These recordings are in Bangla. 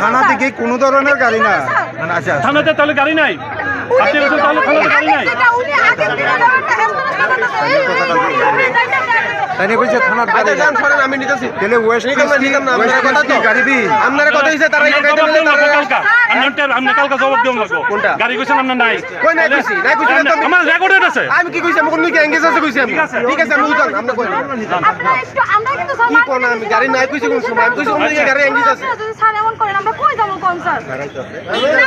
থানা থেকে কোনো ধরনের গাড়ি না মানে আচ্ছা থানাতে তাহলে গাড়ি নাই আপনি বলছেন তাহলে থানাতে গাড়ি নাই তাই বলছে থানার গাড়ি আচ্ছা যান সরেন আমি নিতেছি তাহলে ওয়েস্ট নিতাম না, নিতাম না, আপনার কথা তো। গাড়ি দি আপনারা কথা দিছে তারা জবাব বলে লাগবো কালকা আপনার আপনি কালকা জবাব দিন লাগবো কোনটা? গাড়ি কইছেন আপনার নাই কই নাই কইছি, নাই কইছি তো আমার রেকর্ডেড আছে আমি কি কইছি আমি কোন দিকে এঙ্গেজ আছে কইছি আমি ঠিক আছে। ঠিক আছে আমি বুঝলাম আমরা কই আপনারা একটু আমরা কিন্তু কি কোন আমি গাড়ি নাই কইছি কোন সময় আমি কইছি কোন গাড়ি এঙ্গেজ আছে স্যার এমন করেন আমরা কই যাব কোন স্যার না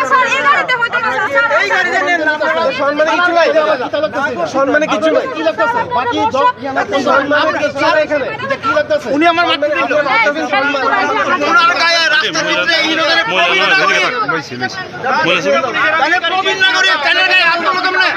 স্যার এই গাড়িতে হয়তো না স্যার স্যার এই গাড়িতে নেন না সম্মানে কিছু নাই সম্মানে কিছু নাই বাকি সম্মানে কিছু নাই এখানে উনি আমার মাটি দিল ওনার গায়ে তাহলে প্রবীণ নাগরিক তাহলে গায়ে হাত তুলো কেমনে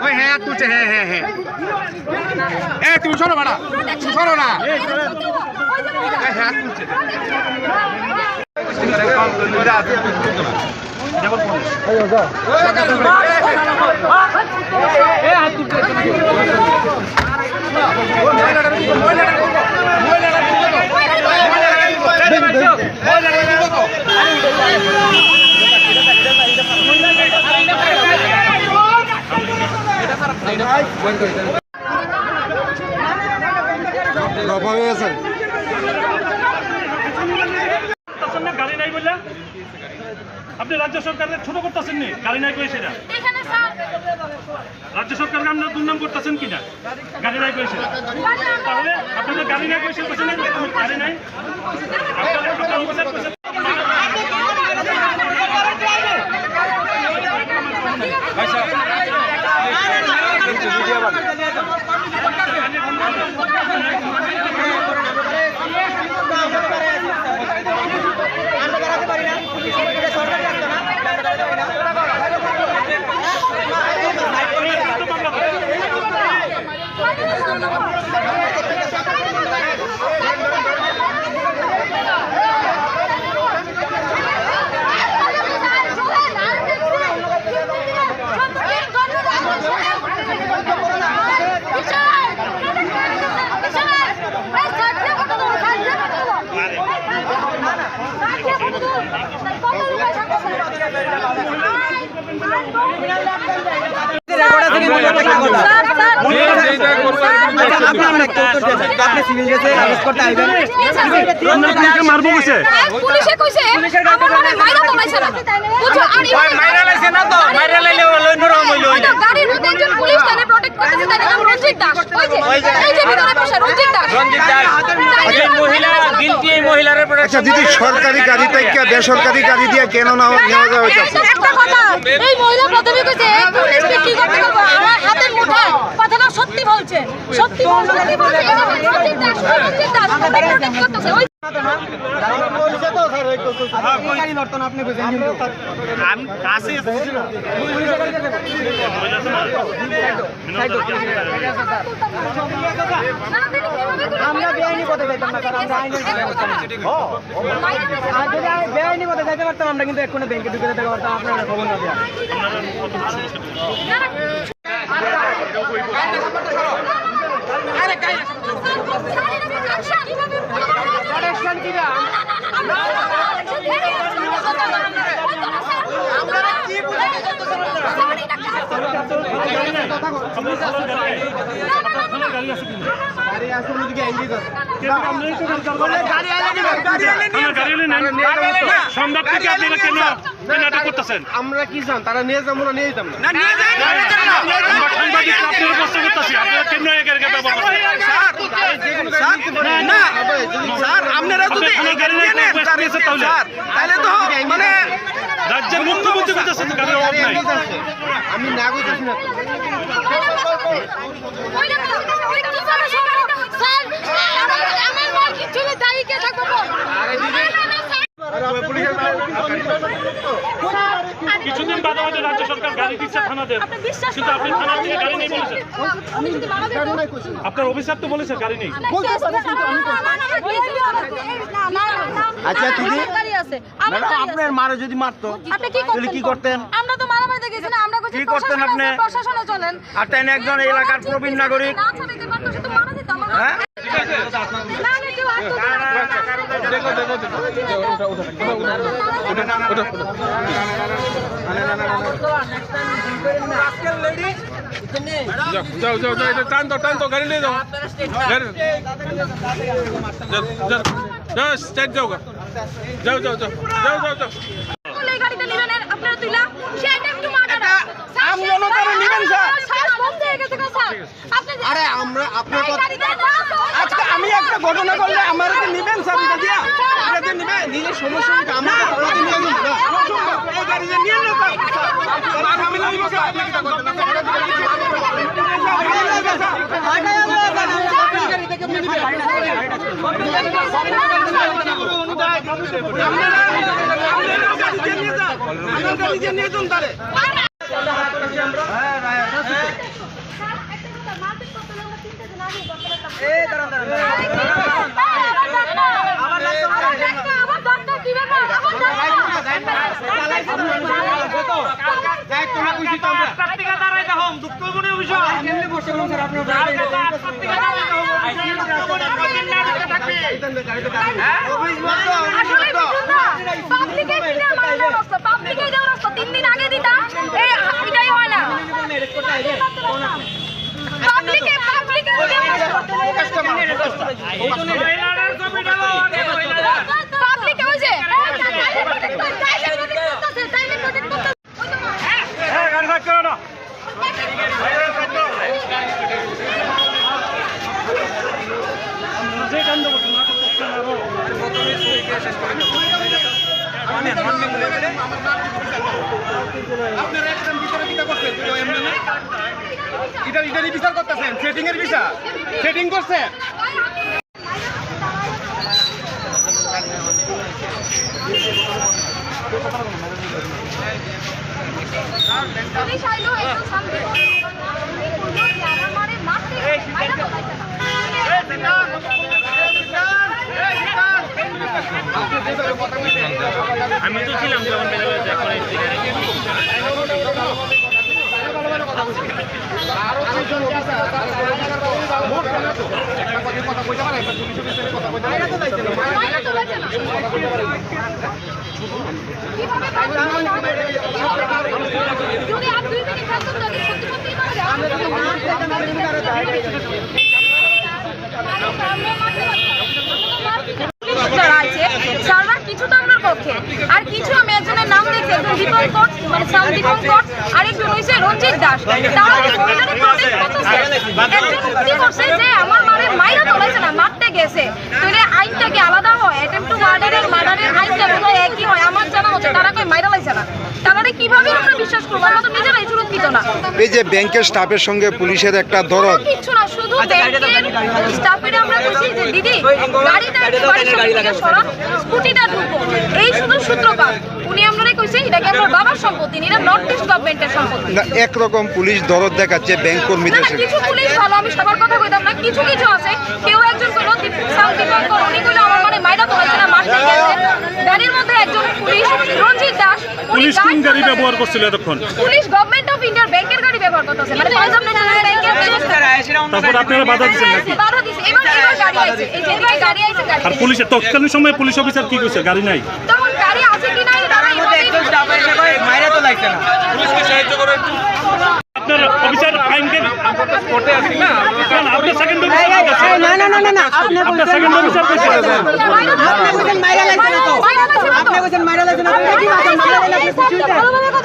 ওই হ্যাঁ হাত তুলছে হ্যাঁ হ্যাঁ হ্যাঁ এ তুমি সরো বাড়া তুমি সরো না। হ্যাঁ রফা হয়ে গেছে করতেছেন না? গাড়ি নাই বললে? আপনি রাজ্য সরকারের ছোট করতেছেন নি? গাড়ি নাই কই সেটা? রাজ্য সরকারকে আপনারা দুর্নাম করতেছেন কিনা? গাড়ি নাই কইছে তাহলে আপনাদের গাড়ি নাই কইছে গাড়ি নাই? আপনারা মারবো কইছে পুলিশে কইছে আমার মানে মাইরা বলাইছে না বুঝছ আর মাইরা লাইছে না তো? মাইরা লাইলে লই নরম হইল। গাড়ির মধ্যে একজন পুলিশ তারে প্রোটেক্ট করতেছে তার নাম রঞ্জিত দাস। ওই যে এই যে ভিতরে বসে রঞ্জিত দাস। রঞ্জিত দাস। এই মহিলা গিলটি এই মহিলার আচ্ছা দিদি সরকারি গাড়ি থেকে বেসরকারি গাড়ি দিয়ে কেন না নেওয়া যাওয়া একটা কথা এই মহিলা প্রথমে কইছে পুলিশ কি করতে পারব? আমার হাতের মুঠায় কথাটা সত্যি বলছে। সত্যি বলছে সত্যি দাস দাস আমরা বেআইনি পথে যাইতাম না আমরা আইনের আমি বেআইনি পথে যাইতে পারতাম আমরা কিন্তু এক্ষুনি ব্যাংকে ঢুকে যেতে পারতাম আপনারা খবর না দেওয়া থেকে আপনারা কেন করতেছেন আমরা কি জান তারা নিয়ে যাব না নিয়ে যেতাম না আমরা আপনারা প্রশ্ন করতেছি আপনারা কেন একে একে ব্যবহার না স্যার আপনারা যদি গাড়ি নেন তাহলে তাহলে তো মানে রাজ্যের মুখ্যমন্ত্রী বলতেছেন গাড়ির অভাব নাই আমি না কইতেছি না তো। কিছুদিন বাদে বাদে রাজ্য সরকার গাড়ি দিচ্ছে থানাদের কিন্তু আপনি থানা থেকে গাড়ি নেই বলেছেন আপনার অফিসার তো বলেছে গাড়ি নেই আচ্ছা দিদি আপনার মারে যদি মারতো আপনি কি তাহলে কি করতেন? আমরা তো মারামারিতে গেছি না আমরা কি করতেন আপনি? প্রশাসনে চলেন আর তাই একজন এলাকার প্রবীণ নাগরিক হ্যাঁ না না কেউ হাত তুলবে না। যাও যাও যাও যাও এটা টান তো টান তো গাড়ি নিয়ে যাও। গাড়ি যাও যাও যাও যাও যাও যাও যাও যাও যাও যাও। বলে এই গাড়িটা নিবেন এর আপনারা তুইলা সেটা একটু মার্ডার আম জনতারে নিবেন, স্যার। শ্বাস বন্ধ গেছে গো, স্যার। আপনি যে- আরে আমরা আপনার কথা গাড়িটা না, স্যার। আজকে আমি একটা ঘটনা করলে আমার নিবেন স্যার এটা দিয়া এটা দিয়ে নিবে নিলে সমস্যা হচ্ছে আমরা গাড়ি নিয়ে নেব স্যার আমি নিব স্যার আপনি কি করবেন না। তিন দিন আগে দিতাম। এই এটাই হয় না। পাবলিকে পাবলিকে পাবলিকে ওই যে হ্যাঁ সাইড করো না যে কাণ্ড করছেন না করতে আরও আপনারা একদম বিচারে কিটা করছেন এমনি না এটা এটা বিচার করতেছেন সেটিং এর বিচার সেটিং করছে পুলিশ আইলো একটু শান্তি আমার মারে মারতে মাইরা তো পাইছে না আমি তো ছিলাম সার্ভার কিছু তো আপনার পক্ষে। আর কিছু আমি একজনের নাম দেখছি একজন দীপঙ্কর মানে সাম দীপঙ্কর আর একজন হইছে রঞ্জিত দাস। তারা মহিলাদের প্রটেক্ট করতেছে একজন কি করছে যে আমার মারে মাইরা তোলাইছে না মারতে গেছে। তাহলে আইনটা কি আলাদা হয়? অ্যাটেম্প টু মার্ডারের মার্ডারের আইনটা বোধহয় একই হয়। আমার জানা হচ্ছে তারা কই মাইরা লাইছে না। কীভাবে আমরা বিশ্বাস করব? আমরা তো নিজেরাই সুরক্ষিত না। এই যে ব্যাংকের স্টাফের সঙ্গে পুলিশের একটা দরদ। কিচ্ছু না শুধু ব্যাংকের স্টাফেরা যে দিদি গাড়িটা একটু বাড়ির সামনে থেকে সরান স্কুটিটা ঢুকো। এই শুধু সূত্রপাত। উনি আমরা কইছে এটাকে আমার বাবার সম্পত্তি না, এটা নর্থ ইস্ট গভর্নমেন্টের সম্পত্তি। না একরকম পুলিশ দরদ দেখাচ্ছে ব্যাংক কর্মীদের না, কিছু পুলিশ ভালো আমি সবার কথা কইতাম না কিছু কিছু আছে। কেউ একজন কইলো সাউথ দীপঙ্কর উনি কইলো আমার মানে মাইরা তোলাইছে না মারতে গেছে গাড়ির মধ্যে একজন পুলিশ রঞ্জিত দাস পুলিশ কোন গাড়ি গাড়ি ব্যবহার করছিল এতক্ষণ? পুলিশ গভর্নমেন্ট অফ ইন্ডিয়ার ব্যাংকের গাড়ি ব্যবহার করতেছে। মানে পাঞ্জাব ন্যাশনাল ব্যাংকের তারপর আপনারা বাধা দিচ্ছেন নাকি? বাধা দিছে। এবার এবার গাড়ি আইছে এই যে গাড়ি আইছে গাড়ি আর পুলিশের তৎকালীন সময় পুলিশ অফিসার কি কইছে গাড়ি নাই। তখন গাড়ি আছে কি নাই তারা এভাবেই মাইরা তো লাগছে না। আপনার অফিসার আইনকে কোর্টে আছি না আপনার সেকেন্ড অফিসার না না না না না আপনার সেকেন্ড অফিসার কইছে আপনি বলছেন মাইরা লাগছে না তো আপনি বলছেন মাইরা লাগছে না কি বলছেন মাইরা লাগছে আপনি খুশি হইতেন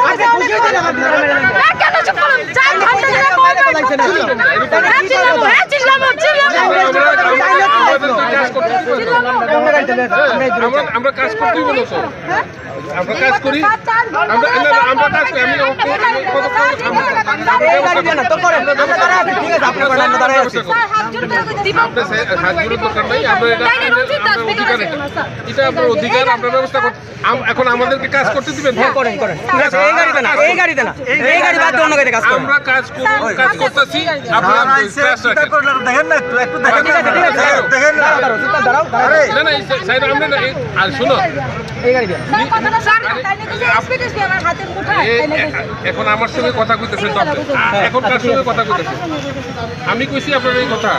আচ্ছা খুশি হইতেন আপনি মাইরা লাগছে না, কেন চুপ করুন? চার ঘণ্টা ধরে মাইরা লাগছে না হ্যাঁ, চিল্লাবো, হ্যাঁ, চিল্লাবো, চিল্লাবো। চাইলে তো লাগছে আমরা কাজ করতেই বলো তো আমরা কাজ করি। আমরা আমরা কাজ করি। আমি এটা আপনার অধিকার। আপনার ব্যবস্থা এখন আমাদেরকে কাজ করতে দিবেন? করেন করেন। এই গাড়ি দেন না এই গাড়ি দেন না। এই গাড়ি বাদ অন্য গাড়িতে কাজ আমরা কাজ করব কাজ করতেছি। আপনারা দেখেন না একটু একটু দেখেন ঠিক আছে ঠিক আছে দেখেন না। দাঁড়াও দাঁড়াও দাঁড়াও দাঁড়াও। না না সাইড আমরা আর শুনো। এই গাড়ি এখন আমার সঙ্গে কথা কইতেছেন দরকার এখন কার সঙ্গে কথা কইতেছেন। আমি কইছি আপনার এই কথা।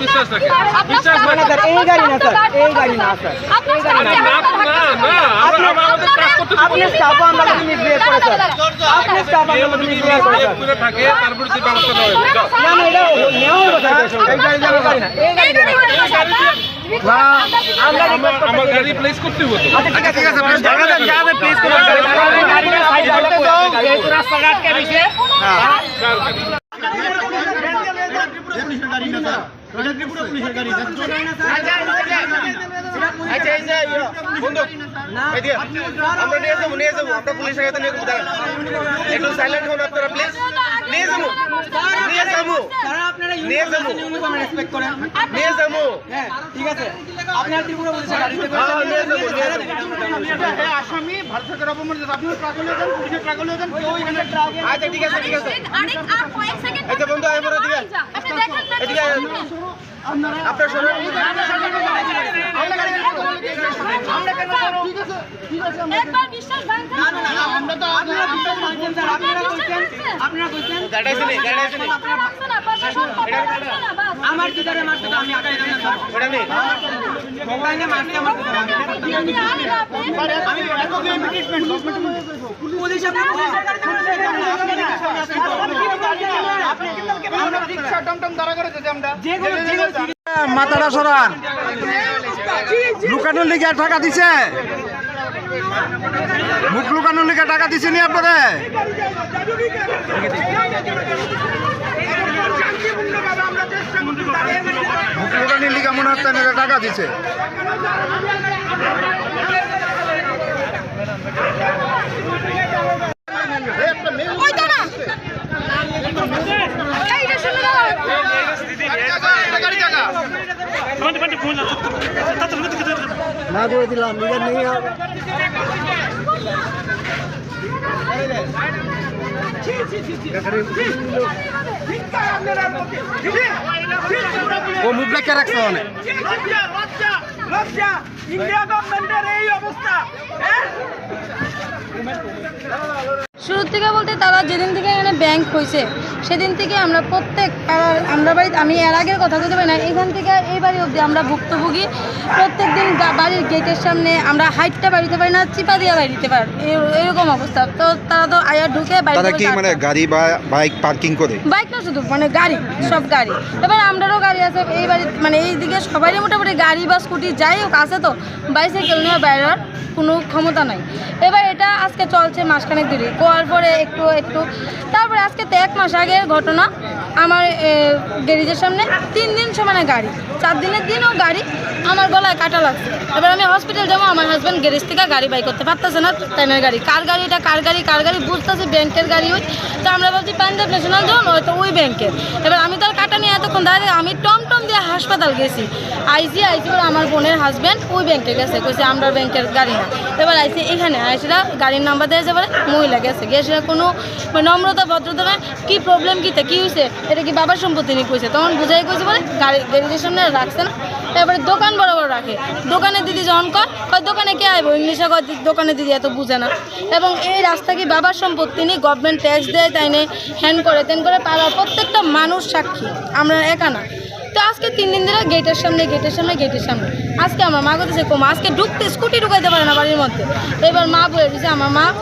বিশ্বাস রাখেন। বিশ্বাস রাখেন। এই গাড়ি না, স্যার, এই গাড়ি না, স্যার। না। না হাতটা না ভাঙতেছে। না আমরা আমরা আমাদের কাজ করতে আপনি স্টাফ আমরা মিসবিহেভ করে স্যার আপনি স্টাফ আমরা মিসবিহেভ করে থাকে তারপরে যে ব্যবস্থা নেওয়া হবে না না এটা নেওয়া হলো স্যার। এই গাড়ি না এই গাড়ি এই গাড়ি হলো না, স্যার, না? আমরা গাড়ি প্লেস করতে হতো আচ্ছা ঠিক আছে ঠিক আছে জায়গা দেন জায়গা দেন প্লিজ করে সাইড করতে দাও যেহেতু রাস্তা আটকে রয়েছে কার আমরা নিয়ে যাব নিয়ে যাব আপনার পুলিশের কাছে নিয়ে দাঁড়ান। একটু সাইলেন্ট হন আপনারা প্লিজ নিয়ে যাব। নিয়ে যাব। নিয়ে যাব ইউনিফর্ম রেসপেক্ট করেন। নিয়ে যাব। হ্যাঁ ঠিক আছে। আপনার ত্রিপুরা গাড়িতে হ্যাঁ আসামি ভারতের অপমান আপনি ট্রাকলে যান পুলিশের যান কেউ এখানে আচ্ছা ঠিক আছে ঠিক আছে। আরেক আর কয়েক সেকেন্ড এই যে বন্ধু, এবারে দিবেন। আপনি দেখেন না এদিকে আপনার শোনেন একবার বিশ্বাস ভাঙছেন? আমরা বিশ্বাস করছেন না বাস। আমার কি ধরে মারতে আমি আটাই দেন না ওটা নেই। মোবাইলে মারতে আমার আপনি আনি না আপনি পুলিশ আপনার পুলিশের গাড়িতে আমরা রিক্সা টমটম দাঁড়া করে যেতে আমরা। যে কোনো মাথাটা সরান। লুকানোর লিগে টাকা দিছে। মুখ লুকানোর লিখে টাকা দিছে নি আপনারে মুখ লুকানোর লিগে মনে হচ্ছে টাকা দিছে? ওই তো না এই যে শুনে দাও পান্ডে পান্ডে ফোন তাড়াতাড়ি না করে দিলাম লিগে নেই ও মুখ লেখা রাখছে অনেক লজ্জা লজ্জা লজ্জা ইন্ডিয়া গভর্নমেন্টের এই অবস্থা হ্যাঁ শুরু থেকে বলতে তারা যেদিন থেকে এখানে ব্যাংক হয়েছে সেদিন থেকে আমরা প্রত্যেক পাড়ার আমরা বাড়িতে আমি এর আগের কথা বলতে পারি না এখান থেকে এই বাড়ি অবধি আমরা ভুক্তভোগী। প্রত্যেক দিন বাড়ির গেটের সামনে আমরা হাইটটা বাড়িতে পারি না চিপা দিয়ে বাড়িতে পার। এরকম অবস্থা। তো তারা তো আয়া ঢুকে বাড়িতে তারা মানে গাড়ি বা বাইক পার্কিং করে? বাইক না শুধু মানে গাড়ি সব গাড়ি। এবার আমরারও গাড়ি আছে এই বাড়ি মানে এইদিকে সবারই মোটামুটি গাড়ি বা স্কুটি যাই হোক আছে তো বাইসাইকেল নিয়ে বেরোর কোনো ক্ষমতা নাই। এবার এটা আজকে চলছে মাসখানেক ধরে। কোয়ার পরে একটু একটু। তারপরে আজকে তো এক মাস আগের ঘটনা। আমার গ্যারেজের সামনে তিন দিন সমানে গাড়ি। চার দিনের দিনও গাড়ি। আমার গলায় কাটা লাগছে। এবার আমি হসপিটাল যাব, আমার হাজব্যান্ড গ্যারেজ থেকে গাড়ি বাই করতে পারতেছে না ট্রেনের গাড়ি। কার গাড়ি এটা, কার গাড়ি কার গাড়ি বুঝতেছে ব্যাংকের গাড়ি ওই। তো আমরা ভাবছি পাঞ্জাব ন্যাশনাল জোন হয়তো ওই ব্যাংকের। এবার আমি তো আর কাটা নিয়ে এতক্ষণ দাঁড়িয়ে আমি টমটম দিয়ে হাসপাতাল গেছি। আইসি আইসি বলে আমার বোনের হাজব্যান্ড ওই ব্যাংকে গেছে। কইছে, আমরা ব্যাংকের গাড়ি না। এবার আইসি এখানে, আইসিরা গাড়ির নাম্বার দিয়েছে বলে মহিলা গেছে। গেছে কোনো নম্রতা, ভদ্রতা নয়। কি প্রবলেম কিতে কী হয়েছে এটা কি বাবার সম্পত্তি নিয়ে কইছে? তখন বুঝাই কইছে বলে গাড়ি গ্যারেজের সামনে রাখছে না। তারপরে দোকান বড় বড় রাখে। দোকানে দিদি যখন কর দোকানে কে আইব? ইংলিশে দি- দোকানে দিদি এত বুঝে না। এবং এই রাস্তা কি বাবার সম্পত্তি নিয়ে গভর্নমেন্ট ট্যাক্স দেয়, তাই নিয়ে হ্যান করে, তেন করে পাড়ার প্রত্যেকটা মানুষ সাক্ষী। আমরা একা না। তো আজকে তিন দিন ধরে গেটের সামনে গেটের সামনে গেটের সামনে। আজকে আমার মা করতেছে কম, আজকে ঢুকতে, স্কুটি ঢুকাইতে পারে না বাড়ির মধ্যে। এবার মা বলে দিয়েছে আমার মা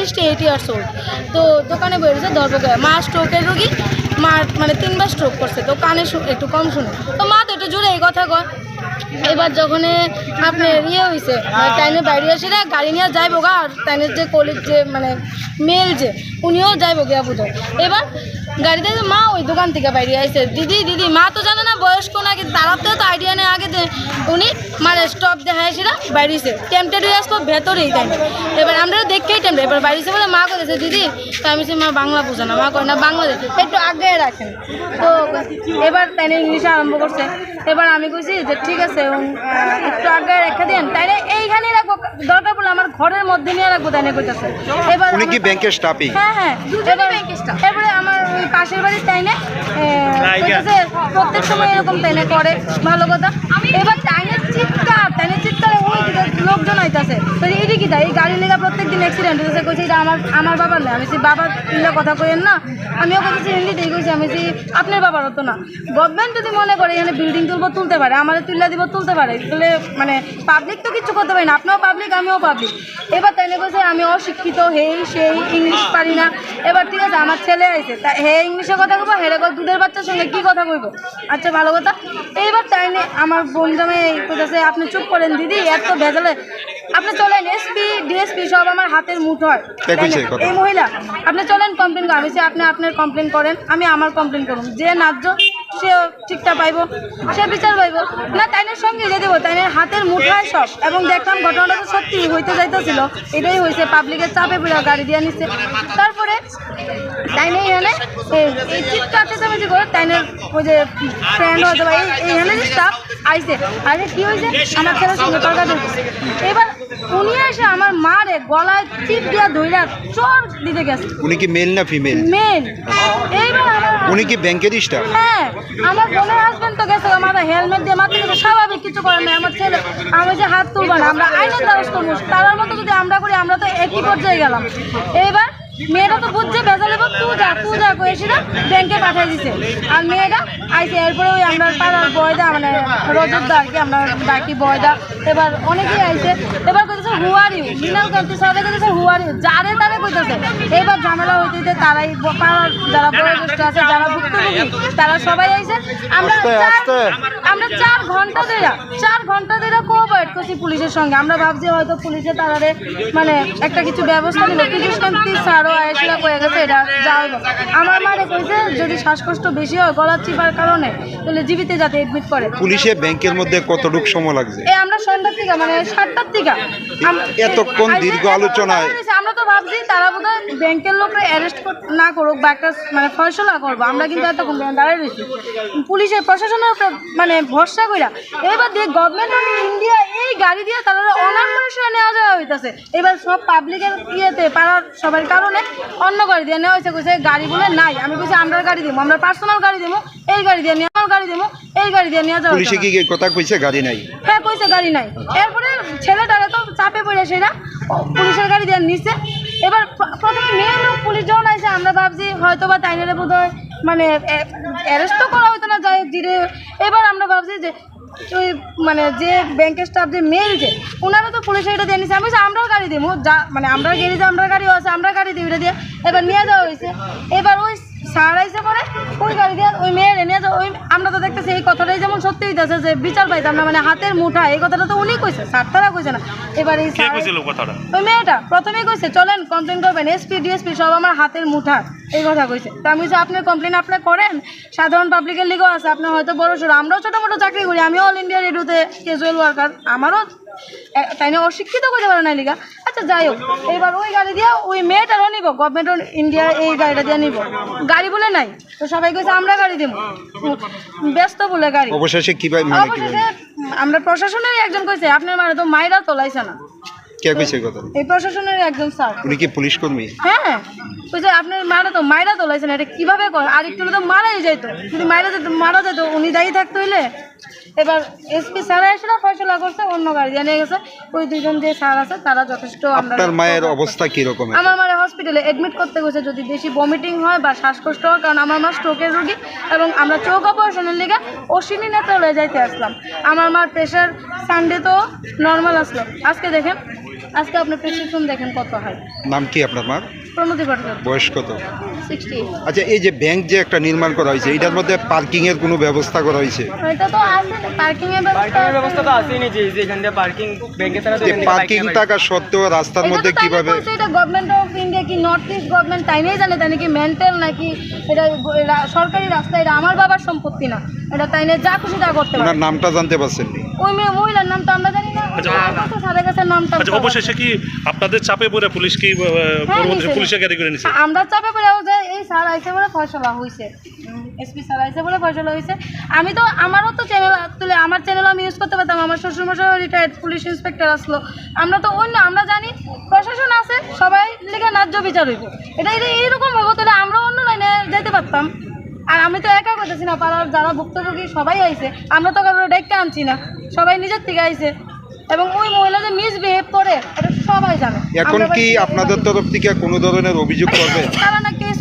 সিক্সটি এইট ইয়ার্স ওল্ড। তো দোকানে দিয়েছে ধরবো মা স্ট্রোকের রোগী, মা মানে তিনবার স্ট্রোক করছে, তো কানে একটু কম শুনে। তো মা তো একটু জোরে এই কথা কয়। এবার যখন আপনার ইয়ে হয়েছে টাইমে বাইরে এসে গাড়ি নিয়ে যাইবো গা, আর টাইমের যে কলিগ যে মানে মেল যে, উনিও যাইবো গিয়া বুধ এবার গাড়িতে মা ওই দোকান থেকে বাইরে আইছে। দিদি দিদি মা তো জানে না বয়স্ক নাকি তারাতেও তো আইডিয়া নেই আগে উনি মানে স্টপ দেখায় সেটা বাইরেছে। টেম্পটেড হয়ে আসতো ভেতরেই তাই। এবার আমরা দেখেই টেম্পটেড এবার বাইরেছে বলে মা করেছে দিদি তো আমি বলছি, মা বাংলা বোঝা না। মা করে না বাংলাদেশ। একটু আগে রাখেন। তো এবার তাই ইংলিশে আরম্ভ করছে। এবার আমি কইছি যে ঠিক আছে একটু আগে রেখে দেন। তাইলে এইখানে রাখব দরকার পড়লে আমার ঘরের মধ্যে নিয়ে রাখব তাই না কইতাছে। এবার উনি কি ব্যাংকের স্টাফই হ্যাঁ হ্যাঁ। এবার আমার পাশের বাড়ির কইতেছে প্রত্যেক সময় এরকম তাইনে করে ভালো কথা। এবার তাইনের চিৎকার দিকে লোকজন আইতাছে। তো এটি কি তাই এই গাড়ি লেগা প্রত্যেক দিন অ্যাক্সিডেন্ট হইতেছে। কইছে এটা আমার আমার বাবার না আমি বলছি, বাবা তুললে কথা কইেন না? আমিও কইতেছি হিন্দিতেই কইছি। আমি বলছি, আপনার বাবার হতো না। গভর্নমেন্ট যদি মনে করে এখানে বিল্ডিং তুলবো তুলতে পারে। আমাদের তুললে দিব তুলতে পারে। তাহলে মানে পাবলিক তো কিছু করতে পারি না। আপনিও পাবলিক আমিও পাবলিক এবার তাইলে কইছে আমি অশিক্ষিত হেই সেই ইংলিশ পারি না। এবার ঠিক আছে আমার ছেলে আইছে। তা হে ইংলিশে কথা কইবো হেরে দুধের বাচ্চার সঙ্গে কি কথা কইবো? আচ্ছা ভালো কথা। এইবার তাই নিয়ে আমার বোন জামে কইতাছে আপনি চুপ করেন দিদি এত ভেজালে। আপনি চলেন এসপি ডিএসপি সব আমার হাতের কে কইছে এই মহিলা আপনি চলেন কমপ্লেন করেন। আমি বলছি, আপনি আপনার কমপ্লেন করেন আমি আমার কমপ্লেন করুন। যে ন্যায্য সে ঠিকটা পাইবো সে বিচার পাইবো। না তাইনের সঙ্গে যে দেবো। তাইনের হাতের মুঠায় সব। এবং দেখলাম ঘটনাটা তো সত্যি হইতে যাইতেছিল। এটাই হয়েছে পাবলিকের চাপে পুরো গাড়ি দিয়ে নিচ্ছে তারপরে তাইনে এখানে এই- চিৎকার চেঁচামেচি করে তাইনের ওই যে ফ্রেন্ড হয়তো এই এইখানে যে স্টাফ আইছে। আরে কি হয়েছে আমার ছেলের সঙ্গে হইছে। এবার উনি এসে আমার মারে গলায় চিপ দিয়া ধইরা চোর দিতে গেছে। উনি কি মেল না ফিমেল মেল এইবার আমার উনি কি ব্যাংকের স্টাফ হ্যাঁ আমার বোনের হাজবেন্ড তো গেছে মাথা হেলমেট দিয়ে মাথা কিন্তু স্বাভাবিক কিছু করে না আমার ছেলে। আমি যে হাত তুলবো না আমরা আইনের দ্বারস্থ করব তার মতো যদি আমরা করি আমরা তো একই পর্যায়ে গেলাম। এইবার মেয়েটা তো বুঝছে ভেজা দেবো তুই যা তুই যা করে সেটা ব্যাংকে পাঠিয়ে দিছে। আর মেয়েটা আইসে এরপরে ওই আমরা পাড়ার বয়দা মানে রজতদা আর কি আমরা ডাকি বয়দা এবার অনেকেই আইছে এবার কইতেছে হুয়ারি মৃণাল কান্তি সাহেব কইতেছে হুয়ারি যারে তারে কইতেছে। এবার ঝামেলা হইতে তারাই পাড়ার যারা বয়োজ্যেষ্ঠ আছে যারা ভুক্তভোগী তারা সবাই আইছে। আমরা। আমরা চার ঘণ্টা ধরে চার ঘণ্টা ধরে কোঅপারেট করছি পুলিশের সঙ্গে। আমরা ভাবছি হয়তো পুলিশে তারারে মানে একটা কিছু ব্যবস্থা নিল। কিছু শান্তি আয়েসরা কয়ে গেছে এটা যা আমার মারে কইছে যদি শ্বাসকষ্ট বেশি হয় গলা চিপার কারণে তাহলে জীবিতে যাতে এডমিট করে। পুলিশে ব্যাংকের মধ্যে কতটুক সময় লাগছে? এ আমরা সন্ধ্যার থেকে মানে সাতটার থেকে এতক্ষণ দীর্ঘ আলোচনায়। আমরা তো ভাবছি তারা বোধহয় ব্যাংকের লোকরা অ্যারেস্ট না করুক বা একটা মানে ফয়সলা করব। আমরা কিন্তু এতক্ষণ পর্যন্ত রয়েছি। পুলিশের প্রশাসনের উপরে মানে ভরসা কইরা। এবার দিয়ে গভর্নমেন্ট অফ ইন্ডিয়া এই গাড়ি দিয়ে তারা পরিষেবা নেওয়া যাওয়া হইতাছে। এবার সব পাবলিকের ইয়েতে পাড়ার সবার কারণে অন্য গাড়ি দিয়ে নেওয়া হয়েছে কইছে গাড়ি বলে নাই। আমি কইছি আমরা গাড়ি দিব আমরা পার্সোনাল গাড়ি দিব এই গাড়ি দিয়ে নেওয়া গাড়ি দিব এই গাড়ি দিয়ে নেওয়া যাওয়া পুলিশে কি কি কথা কইছে? গাড়ি নাই? হ্যাঁ কইছে গাড়ি নাই। এরপরে ছেলেটারে তো চাপে পড়ে সেটা পুলিশের গাড়ি দিয়ে নিচ্ছে এবার প্র- প্রথমে মেয়ে লোক পুলিশ যখন আসে আমরা ভাবছি হয়তো বা তাইনারে বোধ মানে অ্যারেস্ট তো করা হতো না, যাই ধীরে এবার আমরা ভাবছি যে ওই মানে যে ব্যাংকের স্টাফ যে মেল যে ওনারা তো পুলিশের এটা দিয়ে নিচ্ছে আমি আমরাও গাড়ি দিব যা মানে আমরা যে আমরা গাড়িও আছে, আমরা গাড়ি দিই ওটা দিয়ে। এবার নিয়ে যাওয়া হয়েছে এবার ওই স্যার আইসে পরে ওই গাড়ি দিয়ে? ওই মেয়ের নিয়ে যাওয়া ওই আমরা তো দেখতেছি এই কথাটাই যেমন সত্যি হইতেছে যে বিচার পাইতাম না মানে হাতের মুঠা এই কথাটা তো উনি কইছে স্যার তারা কইছে না। এবার এই স্যার কথাটা? ওই মেয়েটা প্রথমেই কইছে চলেন কমপ্লেন করবেন এসপি ডিএসপি সব আমার হাতের মুঠা। এই কথা কইছে। তো আমি বলছি, আপনার কমপ্লেন আপনার করেন? সাধারণ পাবলিকের লিগও আছে আপনার হয়তো বড় সড়ো আমরাও ছোটো মোটো চাকরি করি আমিও অল ইন্ডিয়া রেডিওতে ক্যাজুয়াল ওয়ার্কার আমারও তাই না? অশিক্ষিত করতে পারে না লিগা? আচ্ছা যাই হোক। এবার ওই গাড়ি দিয়ে ওই মেয়েটারও নিব গভর্নমেন্ট অফ ইন্ডিয়া এই গাড়িটা দিয়ে নিব। গাড়ি বলে নাই? তো সবাই কইছে আমরা গাড়ি দেবো। ব্যস্ত বলে গাড়ি। অবশেষে কি মানে আমরা প্রশাসনের একজন কইছে আপনার মানে তো মাইরা তোলাইছে না। কে কইছে কথা? এই প্রশাসনের একজন স্যার। উনি কি পুলিশ কর্মী? হ্যাঁ। ওই যে আপনার মারা তো মাইরা তোলাইছেন এটা কীভাবে করে আর একটু তো মারাই যাইতো। যদি মাইরা যেত মারা যেত উনি দায়ী থাকতে হইলে। এবার এসপি স্যার এসে ফয়সলা করছে অন্য গাড়ি দিয়ে নিয়ে গেছে। ওই দুইজন যে স্যার আছে তারা যথেষ্ট আপনার মায়ের অবস্থা কি রকম আমার মায়ের হসপিটালে করতে গেছে যদি বেশি ভমিটিং হয় বা শ্বাসকষ্ট হয় কারণ আমার মা স্ট্রোকের রোগী এবং আমরা চোখ অপারেশনের লিগে অশ্বিনী নেত্রালয়ে যাইতে আসলাম। আমার মার প্রেশার সানডে তো নর্মাল আসলো। আজকে দেখেন আজকে আপনার প্রেসক্রিপশন দেখেন কত হয়। নাম কি আপনার মার প্রণতি ভট্টাচার্য। বয়স কত? সিক্সটি আচ্ছা এই যে ব্যাংক যে একটা নির্মাণ করা হয়েছে এটার মধ্যে পার্কিং এর কোনো ব্যবস্থা করা হয়েছে? এটা তো আছে পার্কিং এর ব্যবস্থা তো আসেনি যে থেকে পার্কিং ব্যাংকে তারা যে পার্কিং থাকা সত্ত্বেও রাস্তার মধ্যে কীভাবে এটা গভর্নমেন্ট অফ ইন্ডিয়া কি নর্থ ইস্ট গভর্নমেন্ট তাই নেই জানে তাই নাকি মেন্টাল নাকি এটা রা- সরকারি রাস্তা এটা আমার বাবার সম্পত্তি না। এটা তাই নিয়ে যা খুশি তা করতে পারে। নামটা জানতে পারছেন ওই মেয়ে মহিলার নাম তো আমরা জানি না। নামটা আচ্ছা অবশেষে কি আপনাদের চাপে পড়ে পুলিশ কি আহ, পরবর্তীতে নিছে। পুলিশে গাড়ি করে নিছে আমরা চাপে পড়ে যে এই স্যার আইসে বলে ফয়সলা হয়েছে এসপি স্যার আইসে বলে ফয়সলা হয়েছে আমি তো আমারও তো চ্যানেল তুলে আমার চ্যানেল আমি ইউজ করতে পারতাম আমার শ্বশুরমশাই রিটায়ার্ড পুলিশ ইন্সপেক্টর আসলো। আমরা তো অন্য আমরা জানি প্রশাসন আছে সবাই লেগে ন্যায্য বিচার হইব। এটা এটা এইরকম হব তাহলে আমরা অন্য লাইনে যেতে পারতাম। আর আমি তো একা করতেছি না পাড়ার যারা ভুক্তভোগী সবাই আইছে আমরা তো কারও ডেকে আনছি না। সবাই নিজের থেকে আইছে এবং ওই মহিলা যে মিসবিহেভ করে এটা সবাই জানে। এখন কি আপনাদের তরফ থেকে কোনো ধরনের অভিযোগ করবে? তারা না কেস